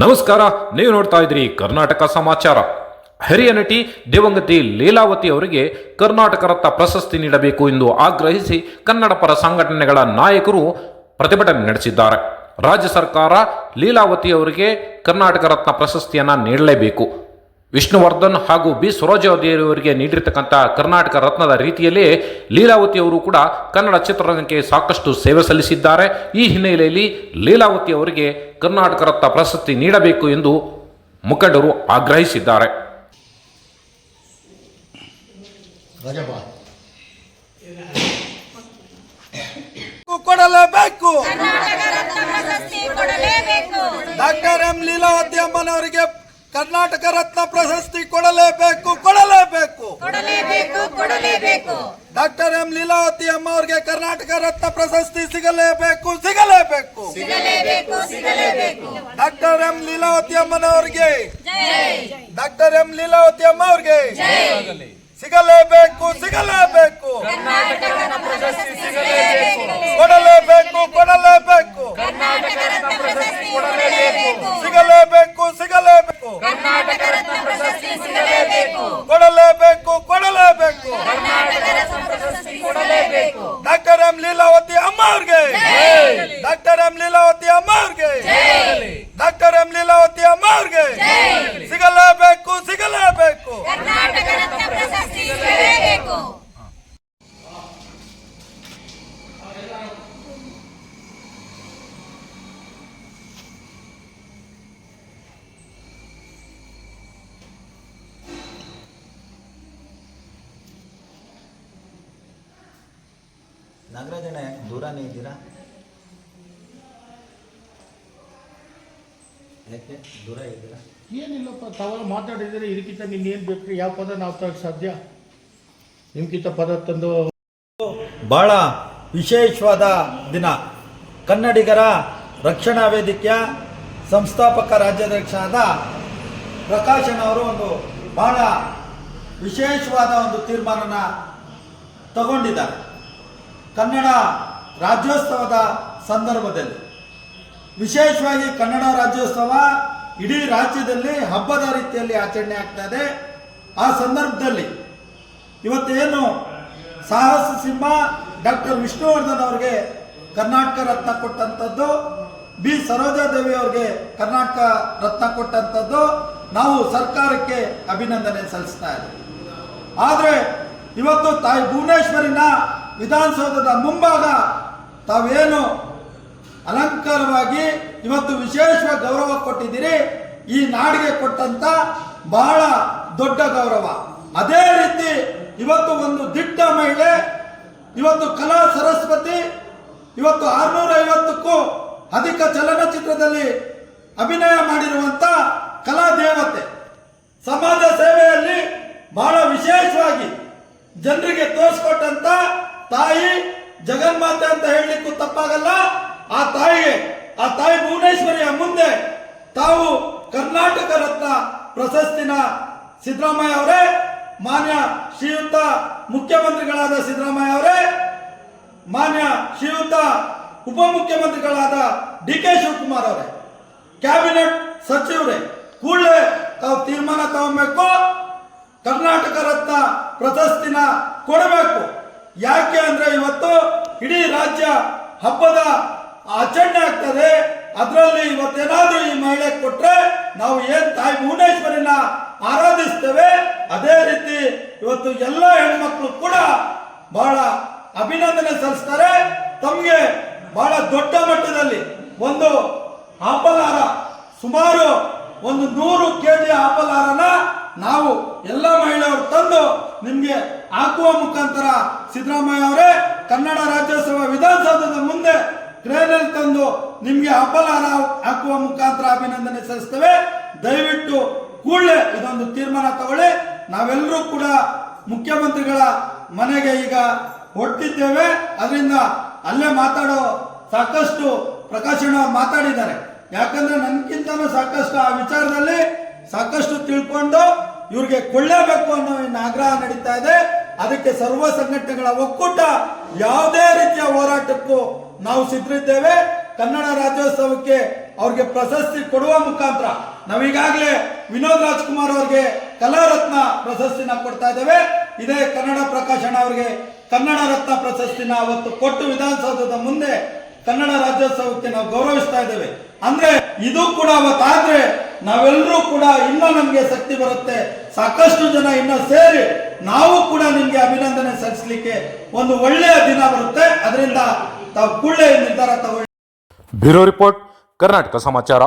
ನಮಸ್ಕಾರ, ನೀವು ನೋಡ್ತಾ ಇದ್ರಿ ಕರ್ನಾಟಕ ಸಮಾಚಾರ. ಹಿರಿಯ ನಟಿ ದಿವಂಗತಿ ಲೀಲಾವತಿ ಅವರಿಗೆ ಕರ್ನಾಟಕ ರತ್ನ ಪ್ರಶಸ್ತಿ ನೀಡಬೇಕು ಎಂದು ಆಗ್ರಹಿಸಿ ಕನ್ನಡ ಪರ ಸಂಘಟನೆಗಳ ನಾಯಕರು ಪ್ರತಿಭಟನೆ ನಡೆಸಿದ್ದಾರೆ. ರಾಜ್ಯ ಸರ್ಕಾರ ಲೀಲಾವತಿ ಅವರಿಗೆ ಕರ್ನಾಟಕ ರತ್ನ ಪ್ರಶಸ್ತಿಯನ್ನು ನೀಡಲೇಬೇಕು. ವಿಷ್ಣುವರ್ಧನ್ ಹಾಗೂ ಬಿ. ಅವರಿಗೆ ನೀಡಿರ್ತಕ್ಕಂಥ ಕರ್ನಾಟಕ ರತ್ನದ ರೀತಿಯಲ್ಲಿ ಲೀಲಾವತಿ ಅವರು ಕೂಡ ಕನ್ನಡ ಚಿತ್ರರಂಗಕ್ಕೆ ಸಾಕಷ್ಟು ಸೇವೆ ಸಲ್ಲಿಸಿದ್ದಾರೆ. ಈ ಹಿನ್ನೆಲೆಯಲ್ಲಿ ಲೀಲಾವತಿ ಅವರಿಗೆ ಕರ್ನಾಟಕ ರತ್ನ ಪ್ರಶಸ್ತಿ ನೀಡಬೇಕು ಎಂದು ಮುಖಂಡರು ಆಗ್ರಹಿಸಿದ್ದಾರೆ. ರಜಬ ಕೊಡಲೇಬೇಕು. ಕರ್ನಾಟಕ ರತ್ನ ಪ್ರಶಸ್ತಿ ಕೊಡಲೇಬೇಕು. ಡಾಕ್ಟರ್ ಎಂ ಲೀಲಾವತಿ ಅಮ್ಮನವರಿಗೆ ಕರ್ನಾಟಕ ರತ್ನ ಪ್ರಶಸ್ತಿ ಕೊಡಲೇಬೇಕು ಕೊಡಲೇಬೇಕು. ಕೊಡಲೇಬೇಕು ಕೊಡಲೇಬೇಕು. ಡಾಕ್ಟರ್ ಎಂ ಲೀಲಾವತಿ ಅಮ್ಮ ಅವರಿಗೆ ಕರ್ನಾಟಕ ರತ್ನ ಪ್ರಶಸ್ತಿ ಸಿಗಲೇಬೇಕು ಸಿಗಲೇಬೇಕು. ಸಿಗಲೇಬೇಕು ಸಿಗಲೇಬೇಕು. ಡಾಕ್ಟರ್ ಎಂ ಲೀಲಾವತಿ ಅಮ್ಮನವರಿಗೆ. ಜೈ. ಡಾಕ್ಟರ್ ಎಂ ಲೀಲಾವತಿ ಅಮ್ಮ ಅವರಿಗೆ ಜೈ. ಸಿಗಲೇಬೇಕು ಸಿಗಲೇಬೇಕು. ಕರ್ನಾಟಕ ರತ್ನ ಪ್ರಶಸ್ತಿ ಸಿಗಲೇಬೇಕು. ಕೊಡಲೇಬೇಕು ಕೊಡಲೇಬೇಕು. ಕರ್ನಾಟಕ ರತ್ನ ಪ್ರಶಸ್ತಿ ಕೊಡಲೇಬೇಕು ಸಿಗಲೇಬೇಕು ಸಿಗಲೇಬೇಕು ಕರ್ನಾಟಕ ರತ್ನ ಪ್ರಶಸ್ತಿ ಸಿಗಲೇಬೇಕು ಕೊಡಲೇಬೇಕು ಕೊಡಲೇಬೇಕು ಕರ್ನಾಟಕ ರತ್ನ ಪ್ರಶಸ್ತಿ ಕೊಡಲೇಬೇಕು ಡಾಕ್ಟರ್ ಎಂ ಲೀಲಾವತಿ ಅಮ್ಮ ಅವ್ರಿಗೆ ಡಾಕ್ಟರ್ ಎಂ ಲೀಲಾವತಿ ಅಮ್ಮ ಅವ್ರಿಗೆ ಡಾಕ್ಟರ್ ಎಂ ಲೀಲಾವತಿ ಅಮ್ಮ ಅವ್ರಿಗೆ ಸಿಗಲೇಬೇಕು ಸಿಗಲೇಬೇಕು ಕರ್ನಾಟಕ ರತ್ನ ಪ್ರಶಸ್ತಿ ಸಿಗಲೇಬೇಕು ನಾಗರಾಜಣ್ಣ ದೂರನೇ ಇದ್ದೀರಾ? ಯಾಕೆ ದೂರ ಇದ್ದೀರಾ? ಏನಿಲ್ಲಪ್ಪ ತಾವೆಲ್ಲ ಮಾತಾಡಿದರೆ ಇದಕ್ಕಿಂತ ಏನು ಬೇಕು? ಯಾವ ಪದ ನಾವು ತರಕ್ಕೆ ಸಾಧ್ಯ? ನಿಮ್ಗಿಂತ ಪದ ತಂದು ಭಾಳ ವಿಶೇಷವಾದ ದಿನ. ಕನ್ನಡಿಗರ ರಕ್ಷಣಾ ವೇದಿಕೆಯ ಸಂಸ್ಥಾಪಕ ರಾಜ್ಯಾಧ್ಯಕ್ಷರಾದ ಪ್ರಕಾಶನ್ ಅವರು ಒಂದು ಬಹಳ ವಿಶೇಷವಾದ ಒಂದು ತೀರ್ಮಾನನ ತಗೊಂಡಿದ್ದಾರೆ. ಕನ್ನಡ ರಾಜ್ಯೋತ್ಸವದ ಸಂದರ್ಭದಲ್ಲಿ. ವಿಶೇಷವಾಗಿ ಕನ್ನಡ ರಾಜ್ಯೋತ್ಸವ ಇಡೀ ರಾಜ್ಯದಲ್ಲಿ ಹಬ್ಬದ ರೀತಿಯಲ್ಲಿ ಆಚರಣೆ ಆಗ್ತಾ ಇದೆ. ಆ ಸಂದರ್ಭದಲ್ಲಿ ಇವತ್ತೇನು ಸಾಹಸ ಸಿಂಹ ಡಾಕ್ಟರ್ ವಿಷ್ಣುವರ್ಧನ್ ಅವರಿಗೆ ಕರ್ನಾಟಕ ರತ್ನ ಕೊಟ್ಟಂಥದ್ದು, ಬಿ ಸರೋಜಾದೇವಿ ಅವರಿಗೆ ಕರ್ನಾಟಕ ರತ್ನ ಕೊಟ್ಟಂಥದ್ದು, ನಾವು ಸರ್ಕಾರಕ್ಕೆ ಅಭಿನಂದನೆ ಸಲ್ಲಿಸ್ತಾ ಇದ್ದೀವಿ. ಆದರೆ ಇವತ್ತು ತಾಯಿ ಭುವನೇಶ್ವರಿನ ವಿಧಾನಸೌಧದ ಮುಂಭಾಗ ತಾವೇನು ಅಲಂಕಾರವಾಗಿ ಇವತ್ತು ವಿಶೇಷ ಗೌರವ ಕೊಟ್ಟಿದ್ದೀರಿ, ಈ ನಾಡಿಗೆ ಕೊಟ್ಟಂತ ಬಹಳ ದೊಡ್ಡ ಗೌರವ. ಅದೇ ರೀತಿ ಇವತ್ತು ಒಂದು ದಿಟ್ಟ ಮಹಿಳೆ, ಇವತ್ತು ಕಲಾ ಸರಸ್ವತಿ, ಇವತ್ತು ಆರ್ನೂರ ಐವತ್ತಕ್ಕೂ ಅಧಿಕ ಚಲನಚಿತ್ರದಲ್ಲಿ ಅಭಿನಯ ಮಾಡಿರುವಂತ ಕಲಾ ದೇವತೆ. ಸಮಾಜ ಸೇವೆಯಲ್ಲಿ ಬಹಳ ವಿಶೇಷವಾಗಿ ಜನರಿಗೆ ತೋರಿಸ್ಕೊಟ್ಟಂತ ತಾಯಿ ಜಗನ್ಮಾತೆ ಅಂತ ಹೇಳಲಿಕ್ಕೂ ತಪ್ಪಾಗಲ್ಲ. ಆ ತಾಯಿಗೆ, ಆ ತಾಯಿ ಭುವನೇಶ್ವರಿಯ ಮುಂದೆ ತಾವು ಕರ್ನಾಟಕ ರತ್ನ ಪ್ರಶಸ್ತಿನ ಸಿದ್ದರಾಮಯ್ಯ ಅವರೇ, ಮಾನ್ಯ ಶ್ರೀಯುತ ಮುಖ್ಯಮಂತ್ರಿಗಳಾದ ಸಿದ್ದರಾಮಯ್ಯ ಅವರೇ, ಮಾನ್ಯ ಶ್ರೀಯುತ ಉಪಮುಖ್ಯಮಂತ್ರಿಗಳಾದ ಡಿ ಕೆ ಶಿವಕುಮಾರ್ ಅವರೇ, ಕ್ಯಾಬಿನೆಟ್ ಸಚಿವರೇ, ಕೂಡಲೇ ತಾವು ತೀರ್ಮಾನ ತಗೊಬೇಕು ಕರ್ನಾಟಕ ರತ್ನ ಪ್ರಶಸ್ತಿನ ಕೊಡಬೇಕು. ಯಾಕೆ ಅಂದ್ರೆ ಇವತ್ತು ಇಡೀ ರಾಜ್ಯ ಹಬ್ಬದ ಆಚರಣೆ ಆಗ್ತದೆ. ಅದರಲ್ಲಿ ಇವತ್ತೇನಾದ್ರೂ ಈ ಮಹಿಳೆ ಕೊಟ್ರೆ ನಾವು ಏನ್ ತಾಯಿ ಭುವನೇಶ್ವರಿನ ಆರಾಧಿಸ್ತೇವೆ. ಅದೇ ರೀತಿ ಇವತ್ತು ಎಲ್ಲ ಹೆಣ್ಮಕ್ಳು ಕೂಡ ಬಹಳ ಅಭಿನಂದನೆ ಸಲ್ಲಿಸ್ತಾರೆ. ತಮಗೆ ಬಹಳ ದೊಡ್ಡ ಮಟ್ಟದಲ್ಲಿ ಒಂದು ಆಪಲಾರ, ಸುಮಾರು ಒಂದು ನೂರು ಕೆಜಿ ಆಪಲಾರನ ನಾವು ಎಲ್ಲ ಮಹಿಳೆಯರು ತಂದು ನಿಮಗೆ ಹಾಕುವ ಮುಖಾಂತರ ಸಿದ್ದರಾಮಯ್ಯ ಅವರೇ ಕನ್ನಡ ರಾಜ್ಯೋತ್ಸವ ವಿಧಾನಸೌಧದ ಮುಂದೆ ಟ್ರೇನಲ್ಲಿ ತಂದು ನಿಮ್ಗೆ ಅಪಲಾರ ಹಾಕುವ ಮುಖಾಂತರ ಅಭಿನಂದನೆ ಸಲ್ಲಿಸ್ತೇವೆ. ದಯವಿಟ್ಟು ಕೂಡಲೇ ಇದೊಂದು ತೀರ್ಮಾನ ತಗೊಳ್ಳಿ. ನಾವೆಲ್ಲರೂ ಕೂಡ ಮುಖ್ಯಮಂತ್ರಿಗಳ ಮನೆಗೆ ಈಗ ಹೊಟ್ಟಿದ್ದೇವೆ ಅದರಿಂದ ಅಲ್ಲೇ ಮಾತಾಡೋ ಸಾಕಷ್ಟು ಪ್ರಕಾಶನ ಮಾತಾಡಿದ್ದಾರೆ. ಯಾಕಂದ್ರೆ ನನ್ಗಿಂತನೂ ಸಾಕಷ್ಟು ಆ ವಿಚಾರದಲ್ಲಿ ಸಾಕಷ್ಟು ತಿಳ್ಕೊಂಡು ಇವ್ರಿಗೆ ಕೊಳ್ಳೇಬೇಕು ಅನ್ನೋ ಏನು ಆಗ್ರಹ ನಡೀತಾ ಇದೆ. ಅದಕ್ಕೆ ಸರ್ವ ಸಂಘಟನೆಗಳ ಒಕ್ಕೂಟ ಯಾವುದೇ ರೀತಿಯ ಹೋರಾಟಕ್ಕೂ ನಾವು ಸಿದ್ಧರಿದ್ದೇವೆ. ಕನ್ನಡ ರಾಜ್ಯೋತ್ಸವಕ್ಕೆ ಅವ್ರಿಗೆ ಪ್ರಶಸ್ತಿ ಕೊಡುವ ಮುಖಾಂತರ ನಾವೀಗಾಗಲೇ ವಿನೋದ್ ರಾಜ್ಕುಮಾರ್ ಅವರಿಗೆ ಕಲಾರತ್ನ ಪ್ರಶಸ್ತಿನ ಕೊಡ್ತಾ ಇದ್ದೇವೆ. ಇದೇ ಕನ್ನಡ ಪ್ರಕಾಶನ ಅವರಿಗೆ ಕನ್ನಡ ರತ್ನ ಪ್ರಶಸ್ತಿನ ಅವತ್ತು ಕೊಟ್ಟು ವಿಧಾನಸೌಧದ ಮುಂದೆ ಕನ್ನಡ ರಾಜ್ಯೋತ್ಸವಕ್ಕೆ ನಾವು ಗೌರವಿಸ್ತಾ ಇದ್ದೇವೆ. ಅಂದ್ರೆ ಇದು ಕೂಡ ಅವತ್ತಾದ್ರೆ ನಾವೆಲ್ಲರೂ ಕೂಡ ಇನ್ನೂ ನಮಗೆ ಶಕ್ತಿ ಬರುತ್ತೆ. ಸಾಕಷ್ಟು ಜನ ಇನ್ನೂ ಸೇರಿ ನಾವು ಕೂಡ ನಿಮಗೆ ಅಭಿನಂದನೆ ಸಲ್ಲಿಸಲಿಕ್ಕೆ ಒಂದು ಒಳ್ಳೆಯ ದಿನ ಬರುತ್ತೆ. ಅದರಿಂದ ತಾವು ಕೂಡಲೇ ನಿರ್ಧಾರ ತಗೊಳ್ಳಿ. ಬ್ಯೂರೋ ರಿಪೋರ್ಟ್, ಕರ್ನಾಟಕ ಸಮಾಚಾರ.